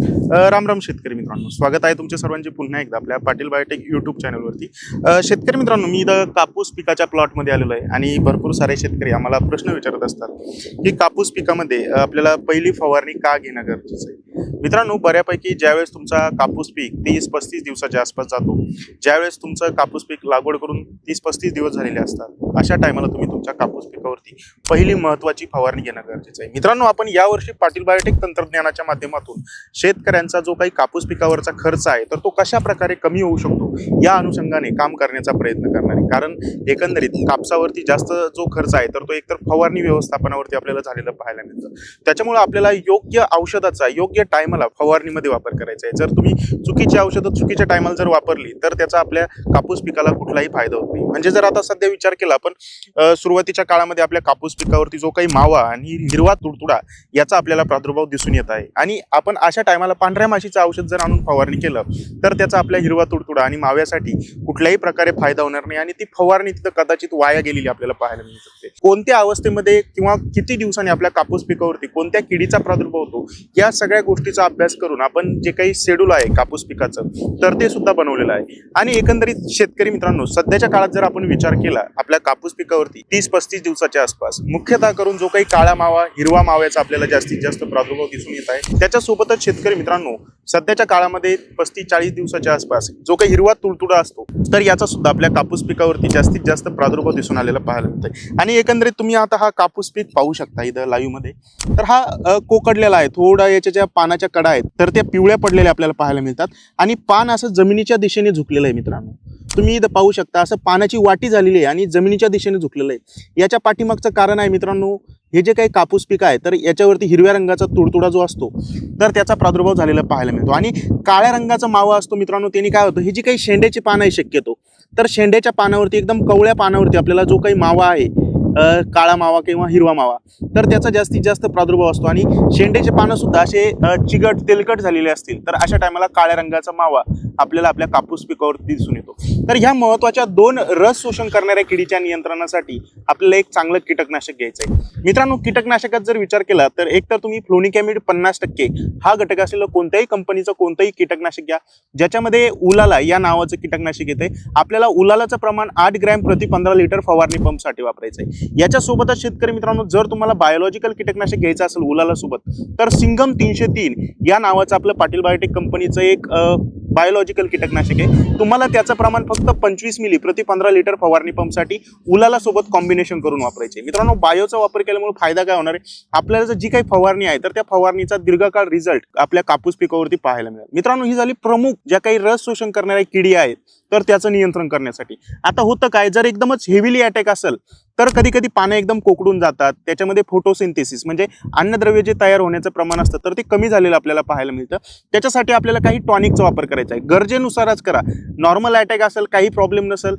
राम राम शेतकरी मित्रांनो. स्वागत आहे तुमच्या सर्वांचे पुन्हा एकदा आपल्या पाटील बायोटेक यूट्यूब चॅनलवरती शेतकरी मित्रांनो मी इथं कापूस पिकाच्या प्लॉटमध्ये आलेलो आहे आणि भरपूर सारे शेतकरी आम्हाला प्रश्न विचारत असतात की कापूस पिकामध्ये आपल्याला पहिली फवारणी का घेणं गरजेचं आहे? मित्रांनो बऱ्यापैकी ज्यावेळेस तुमचा कापूस पीक तीस पस्तीस दिवसाच्या आसपास जातो ज्यावेळेस तुमचं कापूस पीक लागवड करून तीस पस्तीस दिवस झालेले असतात अशा टायमाला तुम्ही तुमच्या कापूस पिकावरती पहिली महत्त्वाची फवारणी घेणं गरजेचं आहे. मित्रांनो आपण यावर्षी पाटील बायोटेक तंत्रज्ञानाच्या माध्यमातून शेतकऱ्यांचा जो काही कापूस पिकावरचा खर्च आहे तर तो कशा प्रकारे कमी होऊ शकतो? या अनुषंगाने काम करण्याचा प्रयत्न करणार. आहे कारण एकंदरीत कापसावरती जास्त जो खर्च आहे तर तो एकतर फवारणी व्यवस्थापनावरती आपल्याला झालेला पाहायला मिळतं. त्याच्यामुळे आपल्याला योग्य औषधाचा योग्य टायमाला फवारणीमध्ये वापर करायचा आहे. जर तुम्ही चुकीची औषधं चुकीच्या टायमाला जर वापरली तर त्याचा आपल्या कापूस पिकाला कुठलाही फायदा होत नाही. म्हणजे जर आता सध्या विचार केला आपण सुरुवातीच्या काळामध्ये आपल्या कापूस पिकावरती जो काही मावा आणि हिरवा तुडतुडा याचा आपल्याला प्रादुर्भाव दिसून येत आहे. आणि आपण अशा टायमाला पांढऱ्या माशीचं औषध जर आणून फवारणी केलं तर त्याचा आपल्या हिरवा तुडतुडा आणि माव्यासाठी कुठल्याही प्रकारे फायदा होणार नाही आणि ती फवारणी तिथं कदाचित वाया गेलेली आपल्याला पाहायला मिळू कोणत्या अवस्थेमध्ये किंवा किती दिवसांनी आपल्या कापूस पिकावरती कोणत्या किडीचा प्रादुर्भाव होतो या सगळ्या गोष्टीचा अभ्यास करून आपण जे काही शेड्यूल आहे कापूस पिकाचं तर ते सुद्धा बनवलेलं आहे. आणि एकंदरीत शेतकरी मित्रांनो सध्याच्या काळात जर आपण विचार केला आपल्या कापूस पिकावरती तीस पस्तीस दिवसाच्या आसपास मुख्यतः करून जो काही काळा मावा हिरवा माव्याचा आपल्याला जास्तीत जास्त प्रादुर्भाव दिसून येत आहे. त्याच्यासोबतच शेतकरी मित्रांनो सध्याच्या काळामध्ये पस्तीस चाळीस दिवसाच्या आसपास जो काही हिरवा तुडतुडा असतो तर याचा सुद्धा आपल्या कापूस पिकावरती जास्तीत जास्त प्रादुर्भाव दिसून आलेला पाहायला मिळतोय. आणि एकंदरीत तुम्ही आता हा कापूस पीक पाहू शकता इथं लाईव्हमध्ये. तर हा कोकडलेला आहे. थोडा याच्या ज्या पानाच्या कडा आहेत तर त्या पिवळ्या पडलेल्या आपल्याला पाहायला मिळतात. आणि पान असं जमिनीच्या दिशेने झुकलेलं आहे मित्रांनो. तुम्ही इथं पाहू शकता असं पानाची वाटी झालेली आहे आणि जमिनीच्या दिशेने झुकलेलं आहे. याच्या पाठीमागचं कारण आहे मित्रांनो हे जे काही कापूस पीक आहे तर याच्यावरती हिरव्या रंगाचा तुडतुडा जो असतो तर त्याचा प्रादुर्भाव झालेला पाहायला मिळतो. आणि काळ्या रंगाचा मावा असतो मित्रांनो त्यांनी काय होतं हे जी काही शेंड्याची पानं आहे शक्यतो तर शेंड्याच्या पानावरती एकदम कवळ्या पानावरती आपल्याला जो काही मावा आहे काळा मावा किंवा हिरवा मावा तर त्याचा जास्तीत जास्त प्रादुर्भाव असतो. आणि शेंडेचे पानं सुद्धा असे चिकट तेलकट झालेले असतील तर अशा टायमाला काळ्या रंगाचा मावा आपल्याला आपल्या कापूस पिकावरती दिसून येतो. तर ह्या महत्त्वाच्या दोन रस शोषण करणाऱ्या किडीच्या नियंत्रणासाठी आपल्याला एक चांगलं कीटकनाशक घ्यायचं आहे मित्रांनो कीटकनाशकात जर विचार केला तर एक तर तुम्ही फ्लोनिकॅमिड पन्नास टक्के हा घटक असलेलं कोणत्याही कंपनीचं कोणतंही कीटकनाशक घ्या ज्याच्यामध्ये उलाला या नावाचं कीटकनाशक येते आपल्याला उलालाचं प्रमाण आठ ग्रॅम प्रति पंधरा लिटर फवारणी पंपसाठी वापरायचं आहे याच्यासोबतच शेतकरी मित्रांनो जर तुम्हाला बायोलॉजिकल कीटकनाशक घ्यायचं असेल उलाला सोबत तर सिंगम तीनशे तीन या नावाचं आपलं पाटील बायोटेक कंपनीचं एक बायोलॉजिकल कीटकनाशक आहे. तुम्हाला त्याचं प्रमाण फक्त पंचवीस मिली प्रति पंधरा लिटर फवारणी पंपसाठी उलाला सोबत कॉम्बिनेशन करून वापरायचे मित्रांनो बायोचा वापर केल्यामुळे फायदा काय होणार आहे? आपल्याला जर जी काही फवारणी आहे तर त्या फवारणीचा दीर्घकाळ रिझल्ट आपल्या कापूस पिकावरती पाहायला मिळेल. मित्रांनो ही झाली प्रमुख ज्या काही रस शोषण करणाऱ्या किडी आहेत तर त्याचं नियंत्रण करण्यासाठी. आता होतं काय? जर एकदमच हेविली अटॅक असेल तर कधी कधी पानं एकदम कोकडून जातात त्याच्यामध्ये फोटोसिंथेसिस म्हणजे अन्नद्रव्य जे तयार होण्याचं प्रमाण असतं तर ते कमी झालेलं आपल्याला पाहायला मिळतं. त्याच्यासाठी आपल्याला काही टॉनिकचा वापर करायचा आहे. गरजेनुसारच करा. नॉर्मल अटॅक असेल काही प्रॉब्लेम नसेल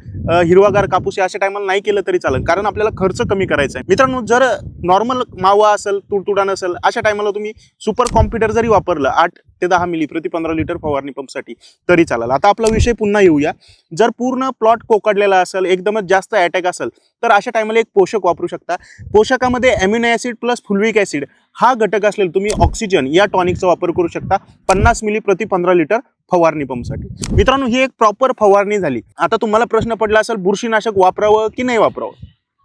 हिरवागार कापूस या अशा टायमाला नाही केलं तरी चालेल कारण आपल्याला खर्च कमी करायचा आहे. मित्रांनो जर नॉर्मल मावा असेल तुडतुडा नसेल अशा टायमाला तुम्ही सुपर कॉम्प्युटर जरी वापरलं आठ ते दहा मिली प्रति पंधरा लिटर फवारणी पंपसाठी तरी चालेल. आता आपला विषय पुन्हा येऊया. जर पूर्ण प्लॉट कोकडलेला असेल एकदमच जास्त अटॅक असेल तर अशा टायमाला एक पोषक वापरू शकता. पोषकामध्ये amino acid plus fulvic acid हा घटक असलेला तुम्ही ऑक्सिजन या टॉनिकचा वापर करू शकता. पन्नास मिली प्रति पंधरा लिटर फवारणी पंपसाठी. मित्रांनो ही एक प्रॉपर फवारणी झाली. आता तुम्हाला प्रश्न पडला असेल बुरशीनाशक वापरावं की नाही वापरावं?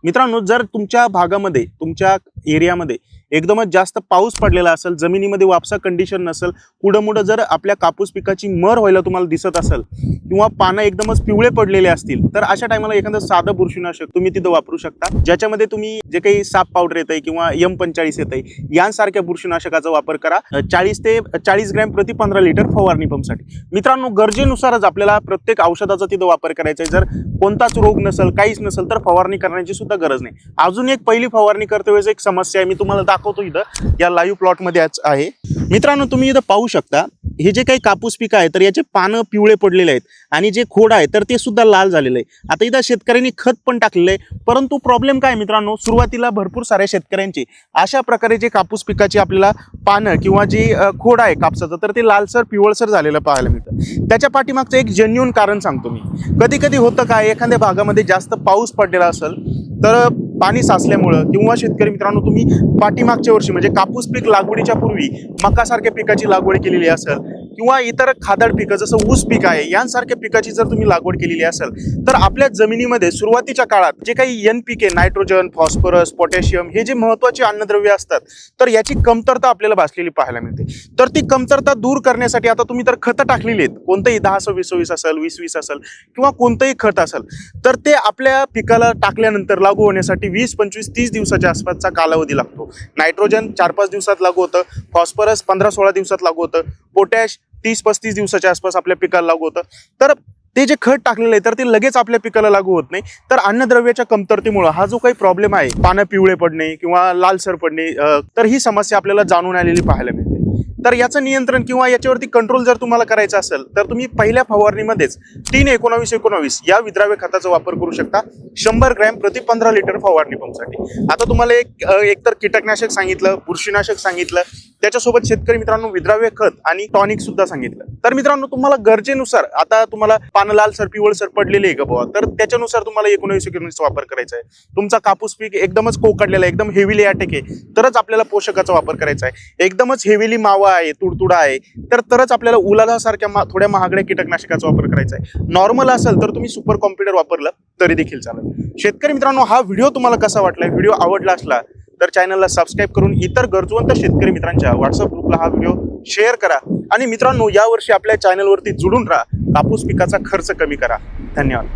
मित्रांनो जर तुमच्या भागामध्ये तुमच्या एरियामध्ये. एकदमच जास्त पाऊस पडलेला असेल जमिनीमध्ये वापसा कंडिशन नसेल पुढं मुढं जर आपल्या कापूस पिकाची मर व्हायला तुम्हाला दिसत असेल किंवा पानं एकदमच पिवळे पडलेले असतील तर अशा टायमाला एखादं साधं बुरशीनाशक तुम्ही तिथं वापरू शकता. ज्याच्यामध्ये तुम्ही जे काही साप पावडर येत आहे किंवा एम पंचाळीस येत आहे यांसारख्या बुरशीनाशकाचा वापर करा. चाळीस ते चाळीस ग्रॅम प्रति पंधरा लिटर फवारणी पंपसाठी. मित्रांनो गरजेनुसारच आपल्याला प्रत्येक औषधाचा तिथं वापर करायचा आहे. जर कोणताच रोग नसेल काहीच नसेल तर फवारणी करण्याची सुद्धा गरज नाही. अजून एक पहिली फवारणी करते वेळेस एक समस्या आहे मी तुम्हाला दाखवतो इथं. या लाईव्ह प्लॉटमध्ये आज आहे. मित्रांनो तुम्ही इथं पाहू शकता हे जे काही कापूस पिकं आहे तर याचे पानं पिवळे पडलेले आहेत आणि जे खोड आहे तर ते सुद्धा लाल झालेलं आहे. आता इथं शेतकऱ्यांनी खत पण टाकलेलं आहे परंतु प्रॉब्लेम काय मित्रांनो सुरुवातीला भरपूर साऱ्या शेतकऱ्यांचे अशा प्रकारे जे कापूस पिकाची आपल्याला पानं किंवा जे खोड आहे कापसाचं तर ते लालसर पिवळसर झालेलं पाहायला मिळतं. त्याच्या पाठीमागचं एक जेन्युन कारण सांगतो मी. कधी कधी होतं काय एखाद्या भागामध्ये जास्त पाऊस पडलेला असेल तर पाणी साचल्यामुळं किंवा शेतकरी मित्रांनो तुम्ही पाठीमागच्या वर्षी म्हणजे कापूस पीक लागवडीच्या पूर्वी मकासारख्या पिकाची लागवड केलेली असेल किंवा इतर खादड पिकं जसं ऊस पीक आहे यांसारख्या पिकाची जर तुम्ही लागवड केलेली असेल तर आपल्या जमिनीमध्ये सुरुवातीच्या काळात जे काही एन पिके नायट्रोजन फॉस्फरस पोटॅशियम हे जे महत्त्वाचे अन्नद्रव्य असतात तर याची कमतरता आपल्याला भासलेली पाहायला मिळते. तर ती कमतरता दूर करण्यासाठी आता तुम्ही तर खतं टाकलेली आहेत. कोणतंही दहा सव्वीस सव्वीस असेल वीस वीस असेल किंवा कोणतंही खत असेल तर ते आपल्या पिकाला टाकल्यानंतर लागू होण्यासाठी वीस पंचवीस तीस दिवसाच्या आसपासचा कालावधी लागतो. नायट्रोजन चार पाच दिवसात लागू होतं. फॉस्फरस पंधरा सोळा दिवसात लागू होतं. पोटॅश तीस पस्तीस दिवसाच्या आसपास आपल्या पिकाला लागू होतं. तर ते जे खत टाकलेलं आहे तर ते लगेच आपल्या पिकाला लागू होत नाही. तर अन्नद्रव्याच्या कमतरतेमुळे हा जो काही प्रॉब्लेम आहे पानं पिवळे पडणे किंवा लालसर पडणे तर ही समस्या आपल्याला जाणून आलेली पाहायला मिळते. तर याचं नियंत्रण किंवा याच्यावरती कंट्रोल जर तुम्हाला करायचं असेल तर तुम्ही पहिल्या फवारणीमध्येच तीन एकोणावीस एकोणावीस या विद्राव्य खताचा वापर करू शकता. शंभर ग्रॅम प्रति पंधरा लिटर फवारणी पंपसाठी. आता तुम्हाला एक एकतर कीटकनाशक सांगितलं बुरशीनाशक सांगितलं त्याच्यासोबत शेतकरी मित्रांनो विद्राव्य खत आणि टॉनिक सुद्धा सांगितलं. तर मित्रांनो तुम्हाला गरजेनुसार आता तुम्हाला पानलाल सर पिवळ सर पडलेले आहे का बुवा? तर त्याच्यानुसार तुम्हाला एकोणवीस एकोणवीसचा वापर करायचा आहे. तुमचा कापूस पीक एकदमच कोकडलेला आहे एकदम हेवीली अटॅक आहे तरच आपल्याला पोषकाचा वापर करायचा आहे. एकदमच हेवीली मावा आहे तुडतुडा आहे तर तरच आपल्याला उलाढासारख्या मा थोड्या महागड्या कीटकनाशकाचा वापर करायचा आहे. नॉर्मल असेल तर तुम्ही सुपर कॉम्प्युटर वापरलं तरी देखील चालेल. शेतकरी मित्रांनो हा व्हिडिओ तुम्हाला कसा वाटला व्हिडिओ आवडला असला तर चॅनलला सबस्क्राईब करून इतर गरजवंत शेतकरी मित्रांच्या व्हॉट्सअप ग्रुपला हा व्हिडिओ शेअर करा. आणि मित्रांनो यावर्षी आपल्या चॅनलवरती जुडून राहा. कापूस पिकाचा खर्च कमी करा. धन्यवाद.